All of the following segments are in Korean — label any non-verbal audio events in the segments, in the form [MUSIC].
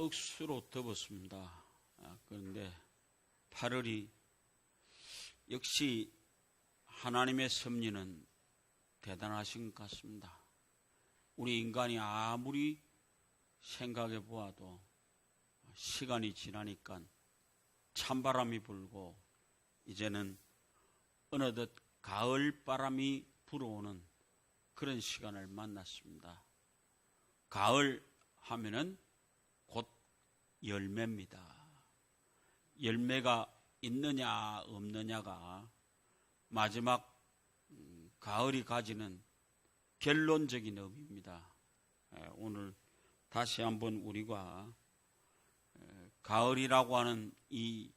억수로 덮었습니다. 아, 그런데 8월이 역시 하나님의 섭리는 대단하신 것 같습니다. 우리 인간이 아무리 생각해 보아도 시간이 지나니까 찬바람이 불고 이제는 어느덧 가을 바람이 불어오는 그런 시간을 만났습니다. 가을 하면은 곧 열매입니다. 열매가 있느냐 없느냐가 마지막 음, 가을이 가지는 결론적인 의미입니다. 에, 오늘 다시 한번 우리가 에, 가을이라고 하는 이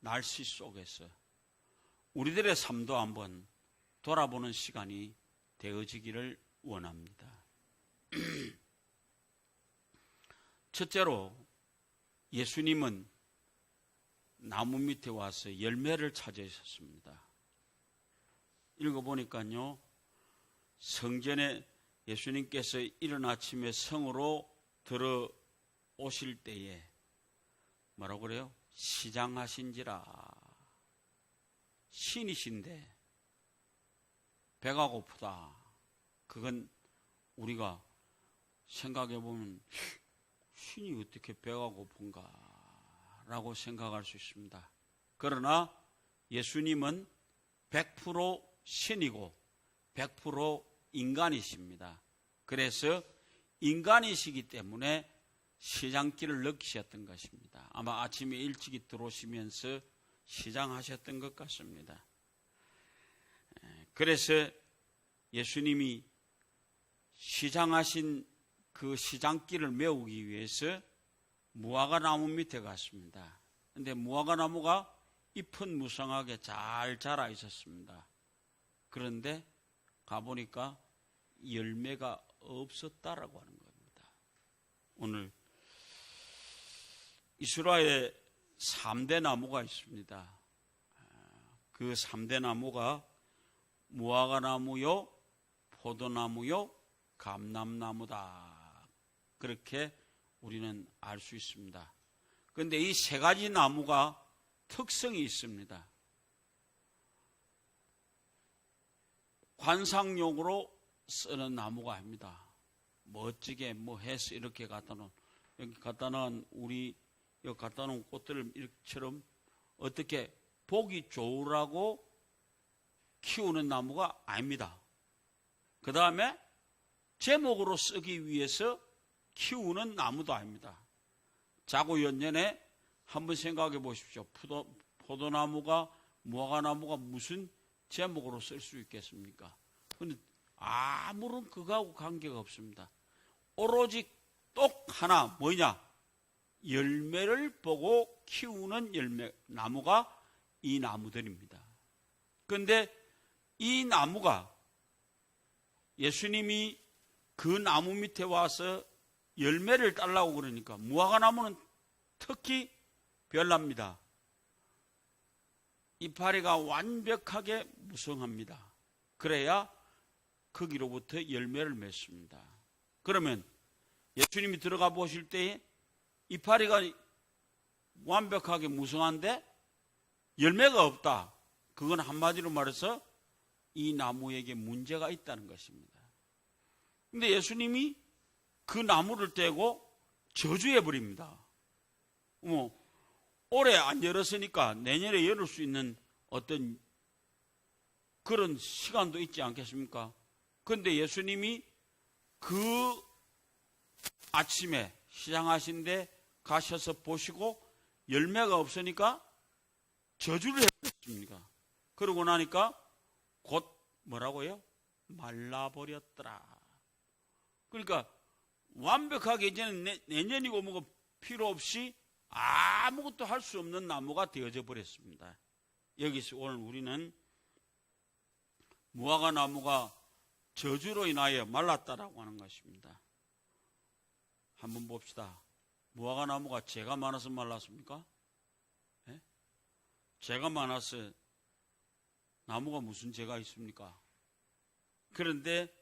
날씨 속에서 우리들의 삶도 한번 돌아보는 시간이 되어지기를 원합니다. [CLEARS THROAT] 첫째로 예수님은 나무 밑에 와서 열매를 찾으셨습니다. 읽어보니까요, 성전에 예수님께서 이른 아침에 성으로 들어오실 때에 뭐라고 그래요? 시장하신지라. 신이신데 배가 고프다. 그건 우리가 생각해 보면 신이 어떻게 배가 고픈가 라고 생각할 수 있습니다. 그러나 예수님은 100% 신이고 100% 인간이십니다. 그래서 인간이시기 때문에 시장길을 느끼셨던 것입니다. 아마 아침에 일찍이 들어오시면서 시장하셨던 것 같습니다. 그래서 예수님이 시장하신 그 시장길을 메우기 위해서 무화과 나무 밑에 갔습니다. 근데 무화과 나무가 잎은 무성하게 잘 자라 있었습니다. 그런데 가보니까 열매가 없었다라고 하는 겁니다. 오늘 이스라엘에 3대 나무가 있습니다. 그 3대 나무가 무화과 나무요, 포도나무요, 감남나무다. 그렇게 우리는 알 수 있습니다. 그런데 이 세 가지 나무가 특성이 있습니다. 관상용으로 쓰는 나무가 아닙니다. 멋지게 뭐 해서 이렇게 갖다 놓은, 여기 갖다 놓은 우리 여기 갖다 놓은 꽃들을 이처럼 어떻게 보기 좋으라고 키우는 나무가 아닙니다. 그 다음에 제목으로 쓰기 위해서 키우는 나무도 아닙니다. 자고 연년에 한번 생각해 보십시오. 포도, 포도 나무가 무화과나무가 무슨 제목으로 쓸 수 있겠습니까? 근데 아무런 그거하고 관계가 없습니다. 오로지 똑 하나 뭐냐? 열매를 보고 키우는 열매 나무가 이 나무들입니다. 그런데 이 나무가 예수님이 그 나무 밑에 와서 열매를 딸라고 그러니까 무화과 나무는 특히 별납니다. 이파리가 완벽하게 무성합니다. 그래야 거기로부터 열매를 맺습니다. 그러면 예수님이 들어가 보실 때에 이파리가 완벽하게 무성한데 열매가 없다. 그건 한마디로 말해서 이 나무에게 문제가 있다는 것입니다. 근데 예수님이 그 나무를 떼고 저주해 버립니다. 뭐 올해 안 열었으니까 내년에 열을 수 있는 어떤 그런 시간도 있지 않겠습니까? 그런데 예수님이 그 아침에 시장하신데 가셔서 보시고 열매가 없으니까 저주를 해버렸습니다. 그러고 나니까 곧 뭐라고요? 말라버렸더라. 그러니까 완벽하게 이제는 내년이고 뭐고 필요 없이 아무것도 할 수 없는 나무가 되어져 버렸습니다. 여기서 오늘 우리는 무화과 나무가 저주로 인하여 말랐다라고 하는 것입니다. 한번 봅시다. 무화과 나무가 재가 많아서 말랐습니까? 네? 재가 많아서 나무가 무슨 재가 있습니까? 그런데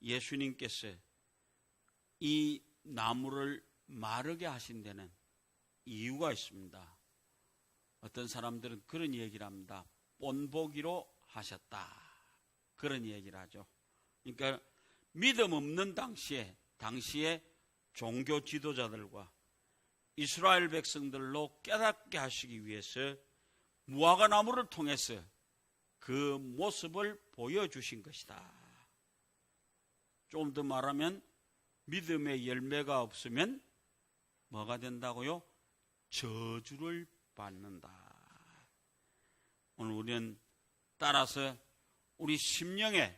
예수님께서 이 나무를 마르게 하신 데는 이유가 있습니다. 어떤 사람들은 그런 얘기를 합니다. 본보기로 하셨다. 그런 얘기를 하죠. 그러니까 믿음 없는 당시에 당시에 종교 지도자들과 이스라엘 백성들로 깨닫게 하시기 위해서 무화과 나무를 통해서 그 모습을 보여주신 것이다. 좀 더 말하면 믿음의 열매가 없으면 뭐가 된다고요? 저주를 받는다. 오늘 우리는 따라서 우리 심령에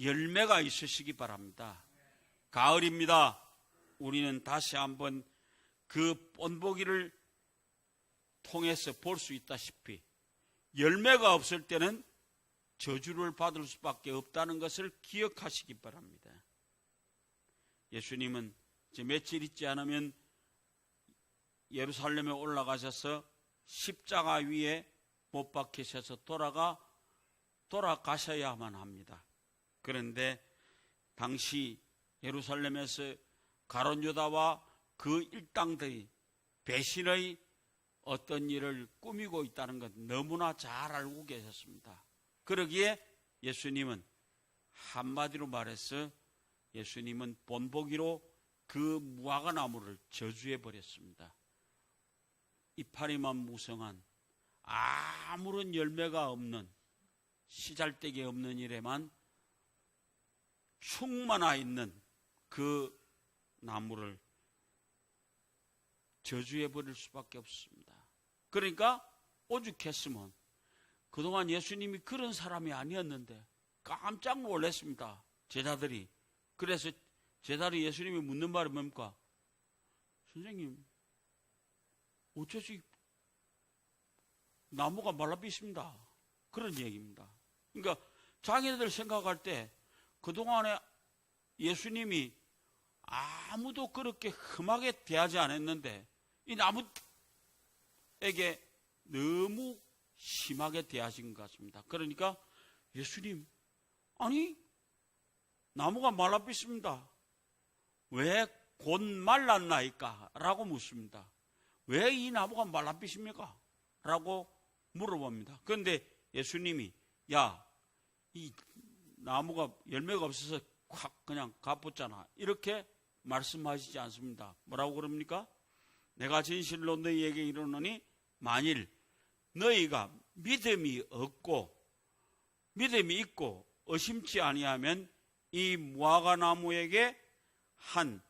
열매가 있으시기 바랍니다. 가을입니다. 우리는 다시 한번 그 본보기를 통해서 볼 수 있다시피 열매가 없을 때는 저주를 받을 수밖에 없다는 것을 기억하시기 바랍니다. 예수님은 이제 며칠 있지 않으면 예루살렘에 올라가셔서 십자가 위에 못 박히셔서 돌아가 돌아가셔야만 합니다. 그런데 당시 예루살렘에서 가론 유다와 그 일당들이 배신의 어떤 일을 꾸미고 있다는 것 너무나 잘 알고 계셨습니다. 그러기에 예수님은 한마디로 말해서 예수님은 본보기로 그 무화과 나무를 저주해 버렸습니다. 이파리만 무성한 아무런 열매가 없는 시잘데기 없는 일에만 충만하 있는 그 나무를 저주해 버릴 수밖에 없습니다. 그러니까 오죽했으면 그동안 예수님이 그런 사람이 아니었는데 깜짝 놀랐습니다. 제자들이. 그래서 제자들이 예수님이 묻는 말이 뭡니까? 선생님, 어쩌지 나무가 말라빛습니다 그런 얘기입니다. 그러니까 자기네들 생각할 때 그동안에 예수님이 아무도 그렇게 흠하게 대하지 않았는데 이 나무에게 너무 심하게 대하신 것 같습니다. 그러니까 예수님, 아니, 나무가 말라빛습니다. 왜 곧 말랐나이까? 라고 묻습니다. 왜 이 나무가 말라빛입니까? 라고 물어봅니다. 그런데 예수님이, 야, 이 나무가 열매가 없어서 확 그냥 가붙잖아. 이렇게 말씀하시지 않습니다. 뭐라고 그럽니까? 내가 진실로 너희에게 이르노니 만일 너희가 믿음이 없고 믿음이 있고 의심치 아니하면 이 무화과 나무에게 한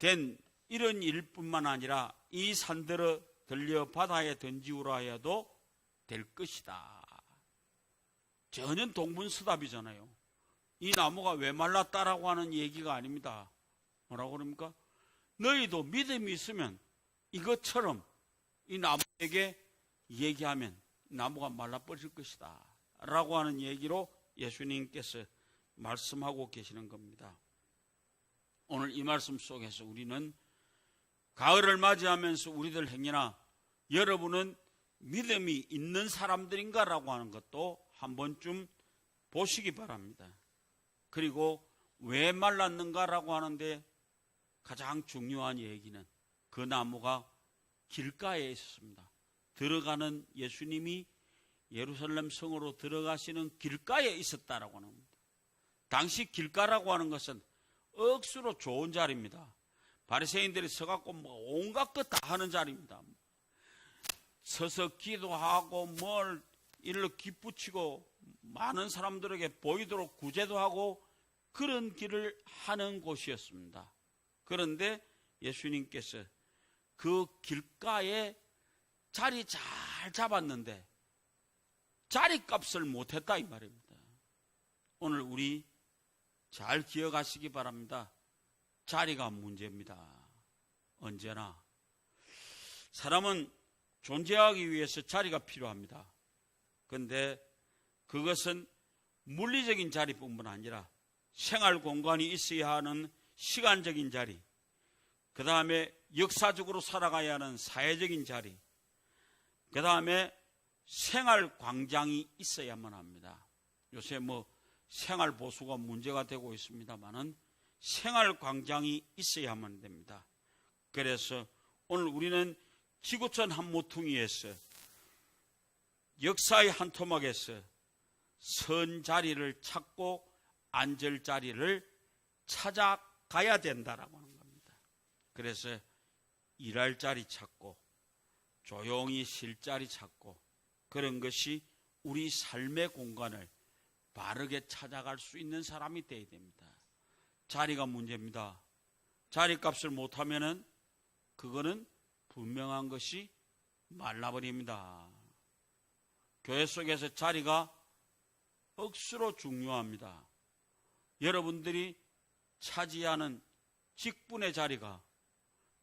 된 이런 일뿐만 아니라 이 산들어 들려 바다에 던지우라 해도 될 것이다. 전혀 동분서답이잖아요. 이 나무가 왜 말랐다라고 하는 얘기가 아닙니다. 뭐라고 그럽니까? 너희도 믿음이 있으면 이것처럼 이 나무에게 얘기하면 나무가 말라버릴 것이다. 라고 하는 얘기로 예수님께서 말씀하고 계시는 겁니다. 오늘 이 말씀 속에서 우리는 가을을 맞이하면서 우리들 행여나 여러분은 믿음이 있는 사람들인가라고 하는 것도 한 번쯤 보시기 바랍니다. 그리고 왜 말랐는가라고 하는데 가장 중요한 얘기는 그 나무가 길가에 있었습니다. 들어가는 예수님이 예루살렘 성으로 들어가시는 길가에 있었다라고 합니다. 당시 길가라고 하는 것은 억수로 좋은 자리입니다. 바리새인들이 서갖고 뭐 온갖 것 다 하는 자리입니다. 서서 기도하고 뭘 일로 기쁘치고 많은 사람들에게 보이도록 구제도 하고 그런 길을 하는 곳이었습니다. 그런데 예수님께서 그 길가에 자리 잘 잡았는데 자리 값을 못했다 이 말입니다. 오늘 우리 잘 기억하시기 바랍니다. 자리가 문제입니다. 언제나 사람은 존재하기 위해서 자리가 필요합니다. 그런데 그것은 물리적인 자리뿐만 아니라 생활 공간이 있어야 하는 시간적인 자리, 그 다음에 역사적으로 살아가야 하는 사회적인 자리, 그 다음에 생활 광장이 있어야만 합니다. 요새 뭐 생활 보수가 문제가 되고 있습니다만은 생활 광장이 있어야만 됩니다. 그래서 오늘 우리는 지구촌 한 모퉁이에서 역사의 한 토막에서 선 자리를 찾고 앉을 자리를 찾아가야 된다라고 하는 겁니다. 그래서 일할 자리 찾고 조용히 쉴 자리 찾고 그런 것이 우리 삶의 공간을 바르게 찾아갈 수 있는 사람이 되어야 됩니다. 자리가 문제입니다. 자리값을 못하면은 그거는 분명한 것이 말라버립니다. 교회 속에서 자리가 억수로 중요합니다. 여러분들이 차지하는 직분의 자리가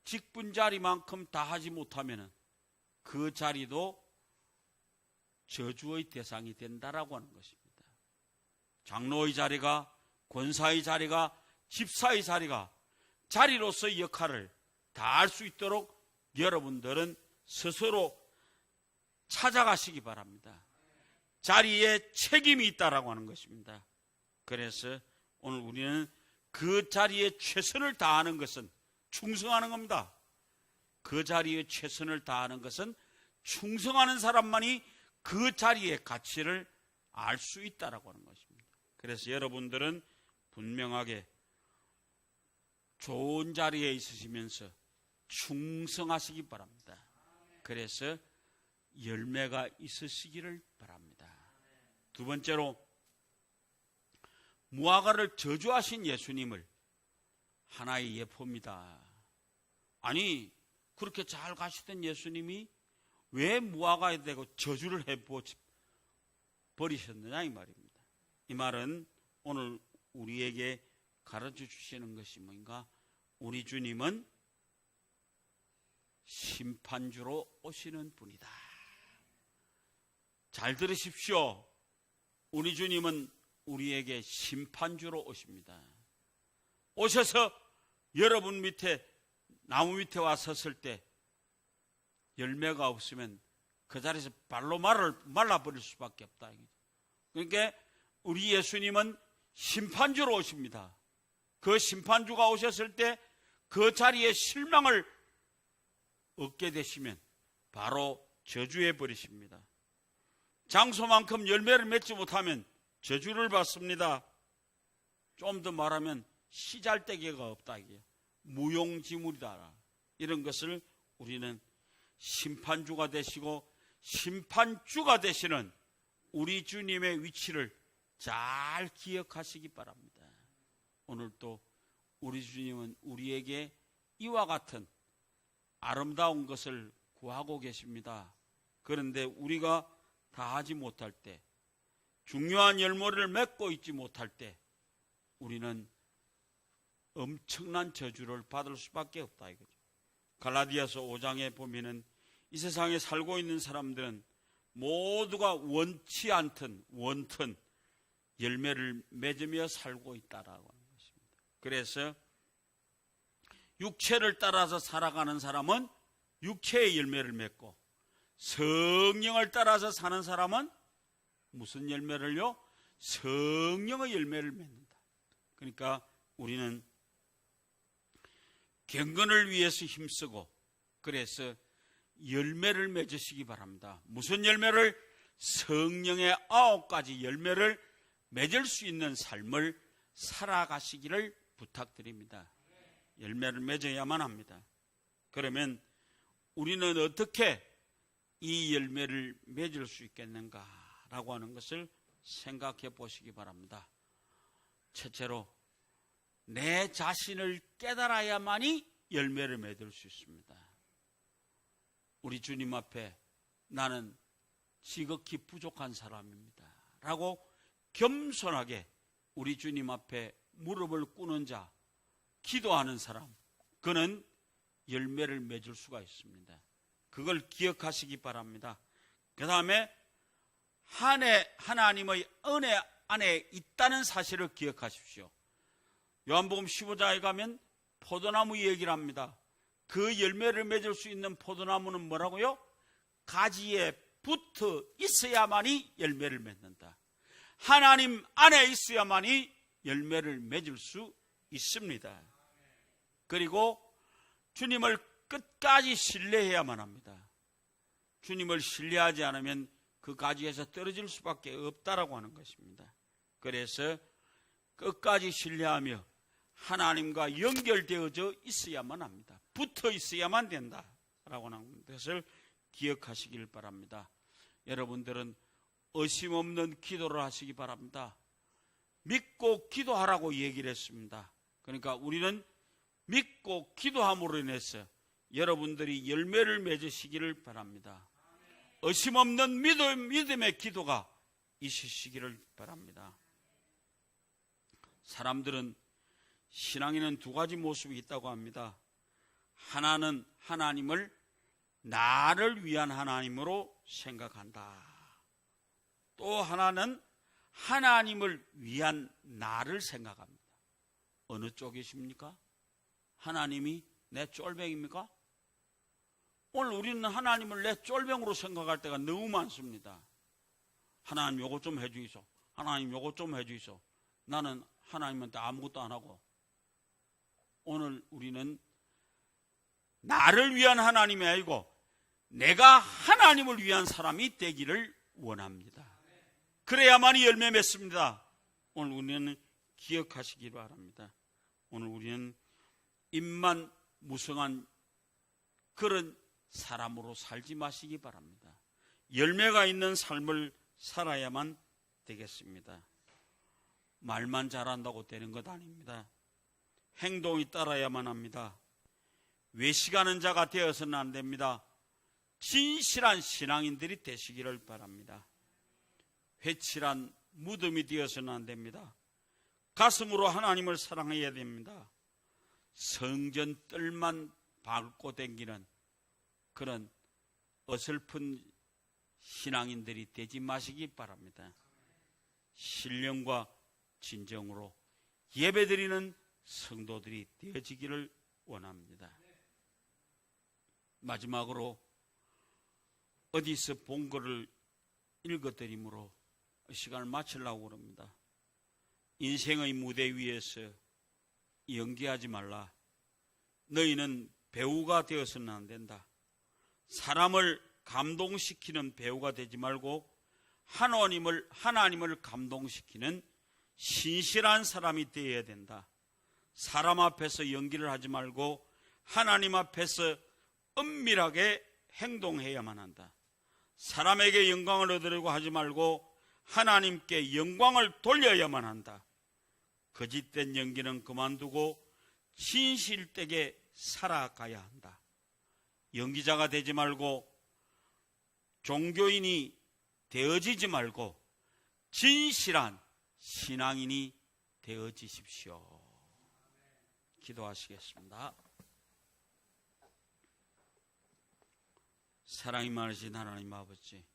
직분 자리만큼 다 하지 못하면 그 자리도 저주의 대상이 된다라고 하는 것입니다. 장로의 자리가 권사의 자리가 집사의 자리가 자리로서의 역할을 다 할 수 있도록 여러분들은 스스로 찾아가시기 바랍니다. 자리에 책임이 있다라고 하는 것입니다. 그래서 오늘 우리는 그 자리에 최선을 다하는 것은 충성하는 겁니다. 그 자리에 최선을 다하는 것은 충성하는 사람만이 그 자리의 가치를 알 수 있다라고 하는 것입니다. 그래서 여러분들은 분명하게 좋은 자리에 있으시면서 충성하시기 바랍니다. 그래서 열매가 있으시기를 바랍니다. 두 번째로 무화과를 저주하신 예수님을 하나의 예포입니다. 아니 그렇게 잘 가시던 예수님이 왜 무화과에 대고 저주를 해 버리셨느냐 이 말입니다. 이 말은 오늘 우리에게 가르쳐 주시는 것이 뭔가 우리 주님은 심판주로 오시는 분이다. 잘 들으십시오. 우리 주님은 우리에게 심판주로 오십니다. 오셔서 여러분 밑에 나무 밑에 와 섰을 때 열매가 없으면 그 자리에서 발로 말을 말라버릴 수밖에 없다. 그러니까 우리 예수님은 심판주로 오십니다. 그 심판주가 오셨을 때 그 자리에 실망을 얻게 되시면 바로 저주해 버리십니다. 장소만큼 열매를 맺지 못하면 저주를 받습니다. 좀 더 말하면 시잘데기가 없다 무용지물이다 이런 것을 우리는 심판주가 되시고 심판주가 되시는 우리 주님의 위치를 잘 기억하시기 바랍니다. 오늘 또 우리 주님은 우리에게 이와 같은 아름다운 것을 구하고 계십니다. 그런데 우리가 다 하지 못할 때, 중요한 열매를 맺고 있지 못할 때, 우리는 엄청난 저주를 받을 수밖에 없다 이거죠. 갈라디아서 5장에 보면은 이 세상에 살고 있는 사람들은 모두가 원치 않든 원튼 열매를 맺으며 살고 있다라고 하는 것입니다. 그래서 육체를 따라서 살아가는 사람은 육체의 열매를 맺고 성령을 따라서 사는 사람은 무슨 열매를요? 성령의 열매를 맺는다. 그러니까 우리는 경건을 위해서 힘쓰고 그래서 열매를 맺으시기 바랍니다. 무슨 열매를? 성령의 아홉 가지 열매를 맺을 수 있는 삶을 살아가시기를 부탁드립니다. 열매를 맺어야만 합니다. 그러면 우리는 어떻게 이 열매를 맺을 수 있겠는가라고 하는 것을 생각해 보시기 바랍니다. 첫째로 내 자신을 깨달아야만이 열매를 맺을 수 있습니다. 우리 주님 앞에 나는 지극히 부족한 사람입니다. 라고 겸손하게 우리 주님 앞에 무릎을 꿇는 자, 기도하는 사람, 그는 열매를 맺을 수가 있습니다. 그걸 기억하시기 바랍니다. 그 다음에 한해 하나님의 은혜 안에 있다는 사실을 기억하십시오. 요한복음 15장에 가면 포도나무 얘기를 합니다. 그 열매를 맺을 수 있는 포도나무는 뭐라고요? 가지에 붙어 있어야만이 열매를 맺는다. 하나님 안에 있어야만이 열매를 맺을 수 있습니다. 그리고 주님을 끝까지 신뢰해야만 합니다. 주님을 신뢰하지 않으면 그 가지에서 떨어질 수밖에 없다라고 하는 것입니다. 그래서 끝까지 신뢰하며 하나님과 연결되어져 있어야만 합니다. 붙어 있어야만 된다라고 하는 것을 기억하시길 바랍니다. 여러분들은 의심 없는 기도를 하시기 바랍니다. 믿고 기도하라고 얘기를 했습니다. 그러니까 우리는 믿고 기도함으로 인해서 여러분들이 열매를 맺으시기를 바랍니다. 의심 없는 믿음, 믿음의 기도가 있으시기를 바랍니다. 사람들은 신앙에는 두 가지 모습이 있다고 합니다. 하나는 하나님을 나를 위한 하나님으로 생각한다. 또 하나는 하나님을 위한 나를 생각합니다. 어느 쪽이십니까? 하나님이 내 쫄병입니까? 오늘 우리는 하나님을 내 쫄병으로 생각할 때가 너무 많습니다. 하나님 요거 좀 해주이소. 하나님 요거 좀 해주이소. 나는 하나님한테 아무것도 안 하고 오늘 우리는 나를 위한 하나님이 아니고 내가 하나님을 위한 사람이 되기를 원합니다. 그래야만이 열매 맺습니다. 오늘 우리는 기억하시기 바랍니다. 오늘 우리는 입만 무성한 그런 사람으로 살지 마시기 바랍니다. 열매가 있는 삶을 살아야만 되겠습니다. 말만 잘한다고 되는 것 아닙니다. 행동이 따라야만 합니다. 외식하는 자가 되어서는 안 됩니다. 진실한 신앙인들이 되시기를 바랍니다. 회칠한 무덤이 되어서는 안 됩니다. 가슴으로 하나님을 사랑해야 됩니다. 성전 뜰만 밟고 댕기는 그런 어설픈 신앙인들이 되지 마시기 바랍니다. 신령과 진정으로 예배드리는 성도들이 되어지기를 원합니다. 마지막으로 어디서 본 거를 읽어드림으로 시간을 마치려고 그럽니다. 인생의 무대 위에서 연기하지 말라. 너희는 배우가 되어서는 안 된다. 사람을 감동시키는 배우가 되지 말고 하나님을 하나님을 감동시키는 신실한 사람이 되어야 된다. 사람 앞에서 연기를 하지 말고 하나님 앞에서 은밀하게 행동해야만 한다. 사람에게 영광을 얻으려고 하지 말고 하나님께 영광을 돌려야만 한다. 거짓된 연기는 그만두고 진실되게 살아가야 한다. 연기자가 되지 말고 종교인이 되어지지 말고 진실한 신앙인이 되어지십시오. 기도하시겠습니다. 사랑이 많으신 하나님 아버지.